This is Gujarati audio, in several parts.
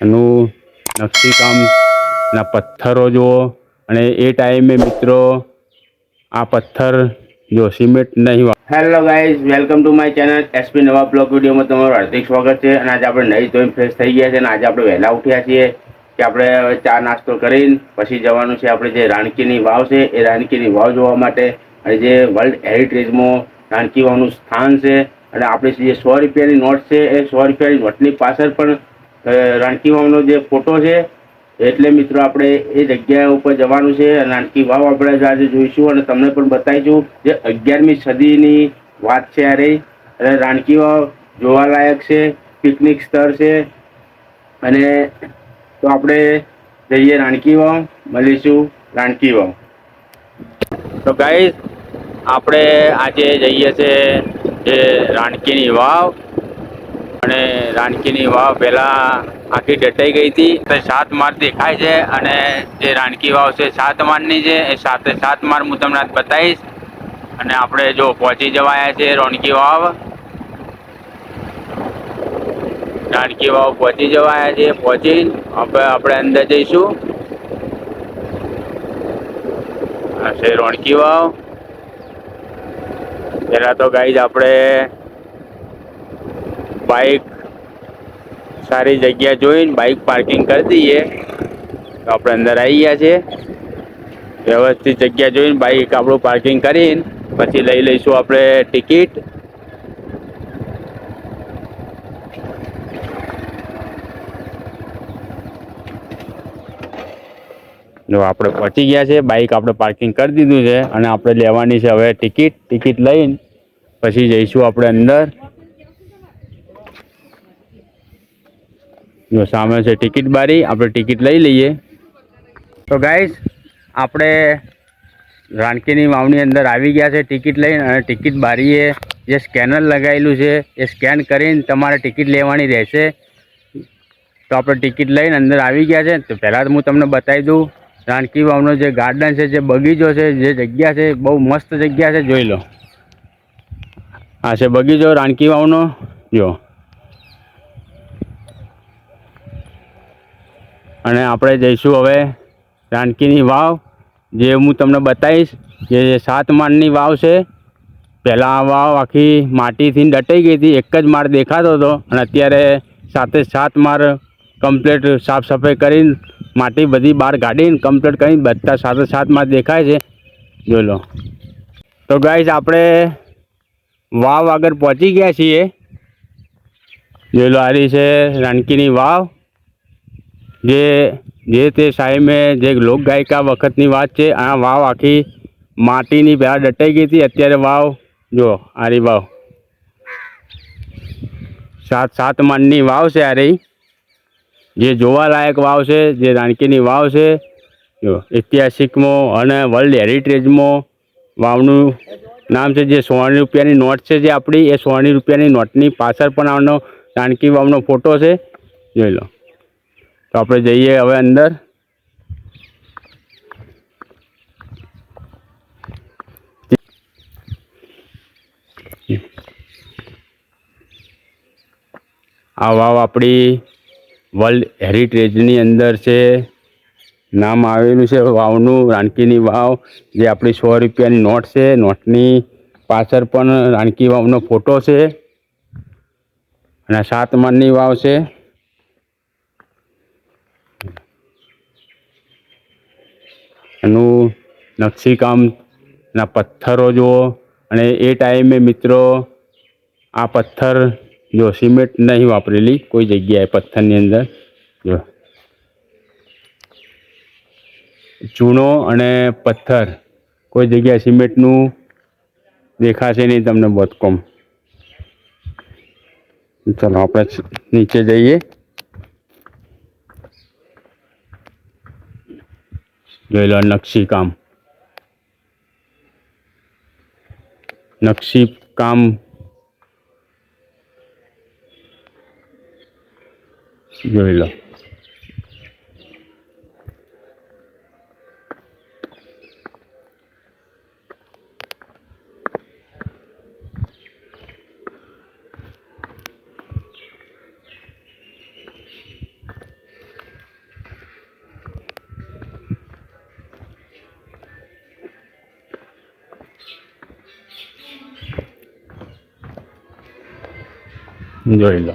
એનું નકશીકામના પથ્થરો જુઓ. અને એ ટાઈમે મિત્રો આ પથ્થર જો સિમેન્ટ નહીં hello guys welcome to my channel SP નવા બ્લોગ વિડીયોમાં તમારું હાર્દિક સ્વાગત છે. અને આજે આપણે નહીં ધોઈને ફ્રેશ થઈ ગયા છે અને આજે આપણે વહેલા ઉઠ્યા છીએ કે આપણે હવે ચા નાસ્તો કરીને પછી જવાનું છે આપણે જે રાણકીની વાવ છે, એ રાણકીની વાવ જોવા માટે. અને જે વર્લ્ડ હેરિટેજમાં રાણકી વાવનું સ્થાન છે. અને આપણી જે સો રૂપિયાની નોટ છે, એ સો રૂપિયાની નોટની પાછળ પણ રાણકી વાવનો જે ફોટો છે, એટલે મિત્રો આપણે એ જગ્યા ઉપર જવાનું છે રાણકી વાવ આપણે આજે જોઈશું અને તમને પણ બતાવીશું જે અગિયારમી સદીની વાત છે અરે અને રાણકી વાવ જોવાલાયક છે, પિકનિક સ્થળ છે. અને તો આપણે જઈએ રાણકી વાવ, મળીશું રાણકી વાવ. તો ગાઈઝ, આપણે આજે જઈએ છે જે રાણકીની વાવ. અને રાણકીની વાવ પહેલાં આખી ડટાઈ ગઈ હતી. સાત માળ દેખાય છે અને જે રાણકી વાવ છે, સાત માળની છે, એ સાતે સાત માળ હું તમને બતાવીશ. અને આપણે જો પહોંચી જવાયા છે રોણકી વાવ. રાણકી વાવ પહોંચી જવાયા છે, પહોંચી આપણે આપણે અંદર જઈશું. છે રોણકી વાવ. પહેલાં તો ગાઈઝ આપણે બાઇક સારી જગ્યા જોઈને બાઇક પાર્કિંગ કરી દઈએ. તો આપણે અંદર આવી ગયા છે વ્યવસ્થિત જગ્યા જોઈને બાઇક આપણું પાર્કિંગ કરીને પછી લઈ લઈશું આપણે ટિકિટ જો આપણે પહોંચી ગયા છે બાઇક આપણે પાર્કિંગ કરી દીધું છે અને આપણે લેવાની છે હવે ટિકિટ ટિકિટ લઈને પછી જઈશું આપણે અંદર. જો સામે છે ટિકિટ બારી, આપણે ટિકિટ લઈ લઈએ. તો ગાઈસ આપણે રાણકીની વાવની અંદર આવી ગયા છે ટિકિટ લઈને અને ટિકિટ બારીએ જે સ્કેનર લગાવેલું છે, એ સ્કેન કરીને તમારે ટિકિટ લેવાની રહેશે. તો આપણે ટિકિટ લઈને અંદર આવી ગયા છે. તો પહેલાં હું તમને બતાવી દઉં રાણકી વાવનો જે ગાર્ડન છે, જે બગીચો છે, જે જગ્યા છે, બહુ મસ્ત જગ્યા છે, જોઈ લો. આ છે બગીચો રાણકી વાવનો. જો. અને આપણે જઈશું હવે રાણકીની વાવ, જે હું તમને બતાવીશ, જે સાત માળની વાવ છે. પહેલાં આ વાવ આખી માટીથી દટાઈ ગઈ હતી, એક જ માળ દેખાતો હતો અને અત્યારે સાથે સાત માળ કમ્પ્લીટ સાફ સફાઈ કરીને માટી બધી બહાર કાઢીને કમ્પ્લીટ કરીને બધા સાથે સાત માળ દેખાય છે. જોઈ લો. તો ગાઈઝ આપણે વાવ આગળ પહોંચી ગયા છીએ. જોઈ લો, આ છે રાણકીની વાવ. જે જે તે સાહેબે જે લોકગાયિકા વખતની વાત છે, આ વાવ આખી માટીની પહેલાં દટાઈ ગઈ હતી. અત્યારે વાવ જો આરી વાવ. સાત સાત માળની વાવ છે આ રહી જે જોવાલાયક વાવ છે, જે રાણકીની વાવ છે. જો ઐતિહાસિકમાં અને વર્લ્ડ હેરિટેજમાં વાવનું નામ છે. જે સોળ રૂપિયાની નોટ છે જે આપણી, એ સોળ રૂપિયાની નોટની પાછળ પણ આનો રાણકી વાવનો ફોટો છે. જોઈ લો. તો આપણે જઈએ હવે અંદર. આ વાવ આપણી વર્લ્ડ હેરિટેજની અંદર છે. નામ આવેલું છે વાવનું, રાણકીની વાવ, જે આપણી સો રૂપિયાની નોટ છે. નોટની પાછળ પણ રાણકી વાવનો ફોટો છે. અને સાત માળની વાવ છે. એનું નકશીકામના પથ્થરો જુઓ. અને એ ટાઈમે મિત્રો આ પથ્થર જો સિમેન્ટ નહીં વાપરેલી, કોઈ જગ્યાએ પથ્થરની અંદર, જો. ચૂનો અને પથ્થર, કોઈ જગ્યાએ સિમેન્ટનું દેખાશે નહીં તમને બહુ ચલો, આપણે નીચે જઈએ. જોઈ લો નકશી કામ નકશી કામ જોઈ લો જોઈ લો.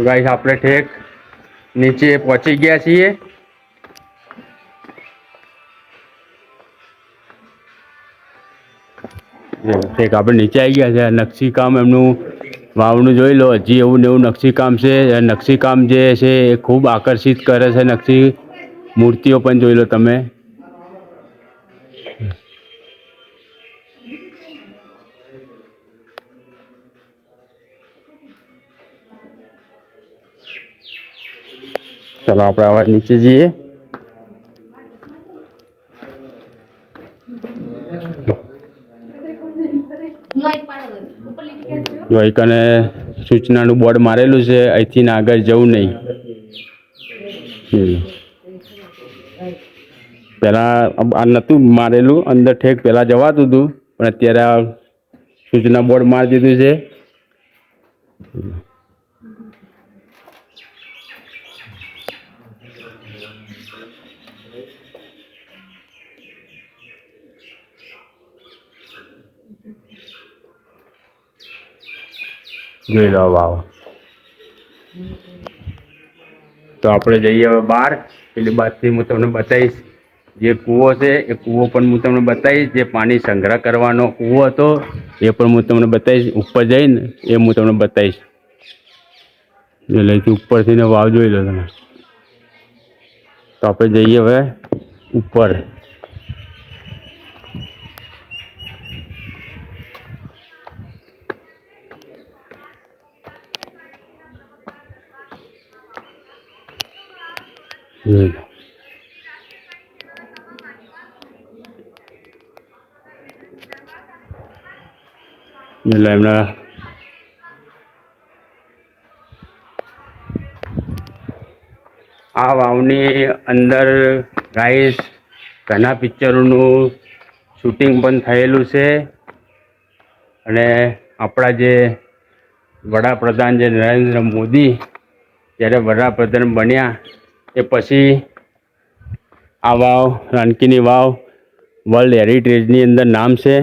ગાઈસ આપણે ઠેક નીચે પહોંચી ગયા છીએ. ઠેક આપણે નીચે આવી ગયા છે. નકશીકામ નકશી કામ એમનું વાવણું જોઈ લો. હજી એવું ને એવું નકશી કામ છે. આ નકશી કામ જે છે એ ખૂબ આકર્ષિત કરે છે. નકશી મૂર્તિઓ પણ જોઈ લો તમે. ચલો આપણે આવા નીચે જઈએ જો એક અને સૂચનાનું બોર્ડ મારેલું છે, અહીંથી આગળ જવું નહીં. પહેલા આ નહોતું મારેલું, અંદર ઠેક પહેલાં જવાતું હતું, પણ અત્યારે સૂચના બોર્ડ મારી દીધું છે। જોઈ લો વાવ તો આપણે જઈએ હવે બહાર. પેલી બહારથી હું તમને બતાવીશ. જે કૂવો છે, એ કૂવો પણ હું તમને બતાવીશ. જે પાણી સંગ્રહ કરવાનો કૂવો હતો, એ પણ હું તમને બતાવીશ. ઉપર જઈને એ હું તમને બતાવીશ. એટલે લઈથી ઉપરથી ને વાવ જોઈ લો તમે. તો આપણે જઈએ હવે ઉપર. એમના આ વાવની અંદર ગાઈસ ઘણા પિક્ચરોનું શૂટિંગ પણ થયેલું છે. અને આપણા જે વડાપ્રધાન જે નરેન્દ્ર મોદી જ્યારે વડાપ્રધાન બન્યા એ પછી આ વાવ, રાનકીની વાવ વર્લ્ડ હેરિટેજની અંદર નામ છે.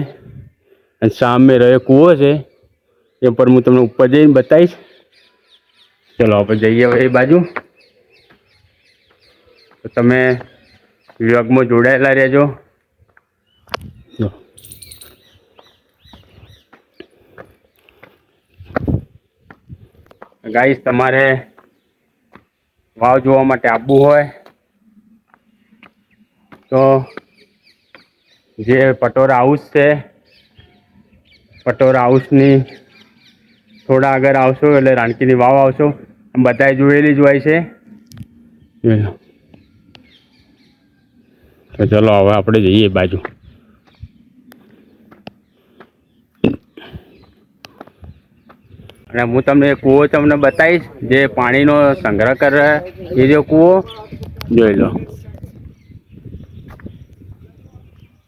અને સામે રહ્યો કૂવો છે. એ પર હું તમને ઉપર જઈને બતાવીશ. ચલો, આપણે જઈએ હવે એ બાજુ. તો તમે વિભાગમાં જોડાયેલા રહેજો. ગાઈસ તમારે વાવ જોવા માટે આવવું હોય. તો જે પટોરા હાઉસ છે પટોરા હાઉસની થોડા આગળ આવશો એટલે રાણકીની વાવ આવશો. બધાએ જોયેલી જ હોય છે. ચલો, હવે આપણે જઈએ બાજુ. અને હું તમને કૂવો તમને બતાવીશ, જે પાણીનો સંગ્રહ કરે એ જે કૂવો, જોઈ લો.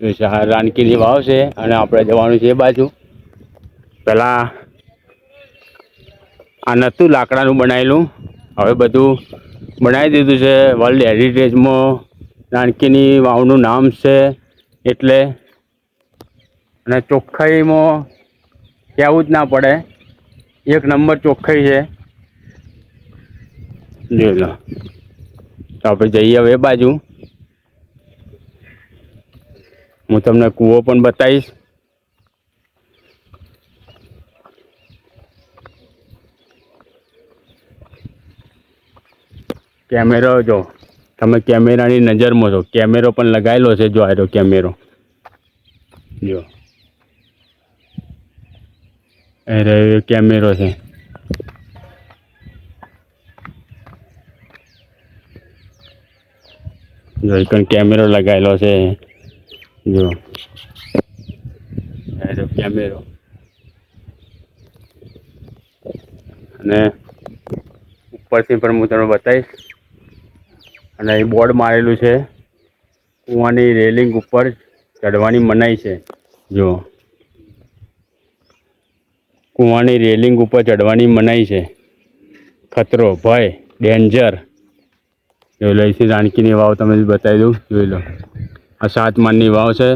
આ વાવ છે અને આપણે જવાનું છે એ બાજુ. પહેલાં આ નહોતું લાકડાનું બનાવેલું. હવે બધું બનાવી દીધું છે વર્લ્ડ હેરિટેજમાં રાણકીની વાવનું નામ છે, એટલે. અને ચોખ્ખાઈમાં કહેવું જ ના પડે. એક નંબર ચોખ્ખાઈ છે. જોઈ લો. તો આપણે જઈએ હવે બાજુ. હું તમને કૂવો પણ બતાવીશ. કેમેરો જો, તમે કેમેરાની નજરમાં છો. કેમેરો પણ લગાવેલો છે, જો આરો કેમેરો. જો. રહ્યો કેમેરો છે જો એક કેમેરો લગાવેલો છે જો રહ્યો કેમેરો અને ઉપરથી પણ હું તમને બતાવીશ અને એ બોર્ડ મારેલું છે કૂવાની રેલિંગ ઉપર ચડવાની મનાઈ છે જો કૂવાની રેલિંગ ઉપર ચડવાની મનાઈ છે. ખતરો, ભય ડેન્જર જોઈ લો, અહીંથી રાણકીની વાવ તમે બતાવી દઉં, જોઈ લો. આ સાત માળની વાવ છે.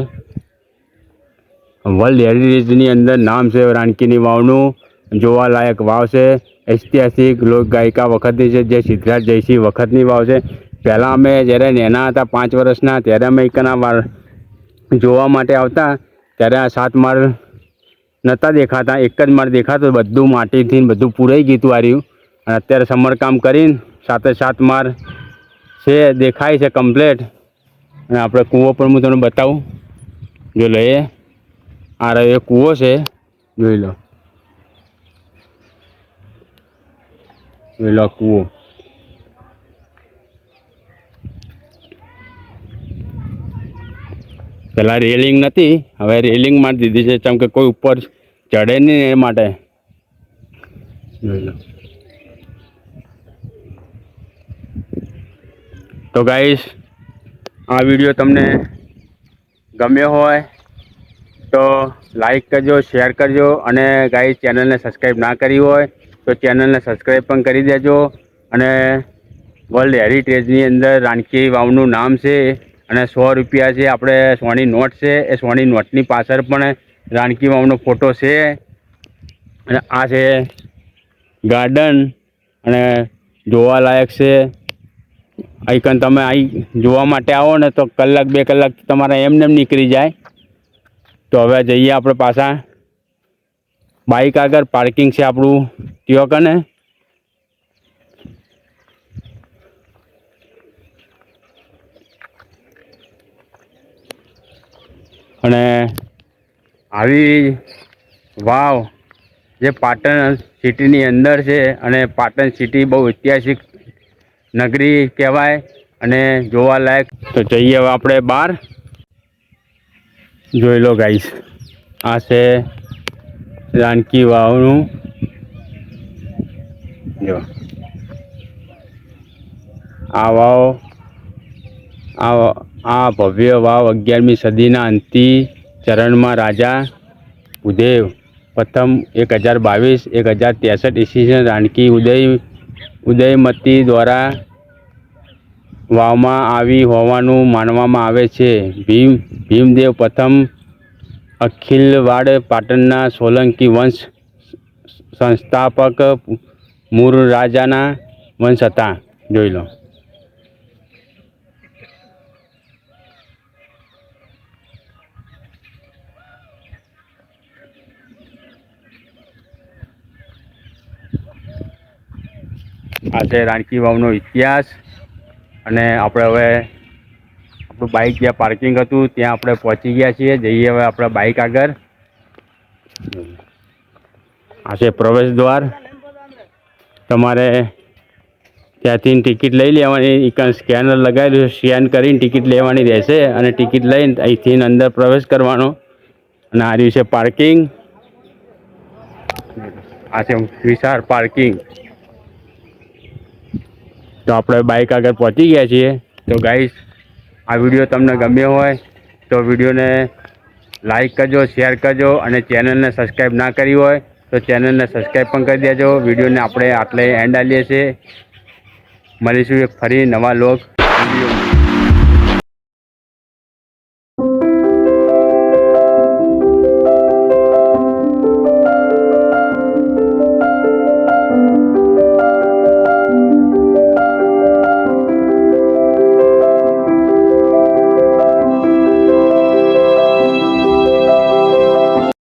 વર્લ્ડ હેરિટેજની અંદર નામ છે રાણકીની વાવનું. જોવાલાયક વાવ છે. ઐતિહાસિક લોક ગાયિકા વખતની છે, જે સિદ્ધરાજ જયસિંહ વખતની વાવ છે. પહેલાં અમે જ્યારે નેના હતા પાંચ વર્ષના, ત્યારે અમે એકના જોવા માટે આવતા. ત્યારે આ સાત માળ નહોતા દેખાતા, એક જ માળ દેખાતો, બધું માટીથી બધું પૂરાઈ ગયું હતું આર્યું અને અત્યારે સમરકામ કરીને સાતે સાત માળ છે, દેખાય છે કમ્પ્લેટ અને આપણે કૂવો પણ હું તમને બતાવું. જો લો એ આ રહ્યો એ કૂવો છે. જોઈ લો. જોઈ લો કૂવો. પેલા રેલિંગ નથી હવે રેલિંગ મારી દીધી છે. કેમ કે કોઈ ઉપર ચડે નહીં એ માટે. તો ગાઈશ આ વીડિયો તમને ગમ્યો હોય તો લાઈક કરજો શેર કરજો અને ગાઈશ ચેનલને સબસ્ક્રાઈબ ના કરી હોય તો ચેનલને સબસ્ક્રાઈબ પણ કરી દેજો અને વર્લ્ડ હેરિટેજની અંદર રાણકી વાવનું નામ છે અને સો રૂપિયા છે. આપણે સોની નોટ છે. એ સોની નોટની પાછળ પણ રાણકી મામનો ફોટો છે. અને આ છે ગાર્ડન અને જોવાલાયક છે. અહીં તમે અહીં જોવા માટે આવો ને તો કલાક બે કલાક તમારા એમને એમ નીકળી જાય. તો હવે જઈએ આપણે પાછા. બાઇક આગળ પાર્કિંગ છે આપણું. ત્યાં કને અને આવી, વાવ, જે પાટણ સિટીની અંદર છે અને પાટણ સિટી બહુ ઐતિહાસિક નગરી કહેવાય અને જોવાલાયક તો જઈએ આપણે બહાર. જોઈ લો ગાઈસ આ છે રાનકી વાવનું. જો. આ વાવ, આ આ ભવ્ય વાવ અગિયારમી સદીના અંતિમ ચરણમાં રાજા ઉદેવ પ્રથમ એક હજાર બાવીસ, એક હજાર ત્રેસઠ ઈસવીસન રાણકી ઉદય, ઉદયમતી દ્વારા વાવમાં આવી હોવાનું માનવામાં આવે છે. ભીમ, ભીમદેવ પ્રથમ અખિલવાડ પાટણના સોલંકી વંશ સંસ્થાપક મૂળ રાજાના વંશ હતા. જોઈ લો. આ છે રાણકી વાવનો ઇતિહાસ અને આપણે હવે આપણું બાઇક જ્યાં પાર્કિંગ હતું ત્યાં આપણે પહોંચી ગયા છીએ. જઈએ હવે આપણા બાઇક આગળ. આ છે પ્રવેશ દ્વાર. તમારે ત્યાંથી ટિકિટ લઈ લેવાની, એક સ્કેનર લગાવેલું સ્કેન કરીને ટિકિટ લેવાની રહેશે અને ટિકિટ લઈને અહીંથી અંદર પ્રવેશ કરવાનો. અને આ રહ્યું છે પાર્કિંગ. આ છે વિશાળ પાર્કિંગ. તો આપણે બાઇક આગળ પહોંચી ગયા છીએ. તો ગાઈસ આ વીડિયો તમને ગમ્યો હોય તો વિડીયોને લાઇક કરજો શેર કરજો અને ચેનલને સબસ્ક્રાઈબ ના કરી હોય તો ચેનલને સબસ્ક્રાઈબ પણ કરી દેજો. વિડીયોને આપણે આટલે એન્ડ આલીએ છીએ. મળીશું એક ફરી નવા લોક વીડિયો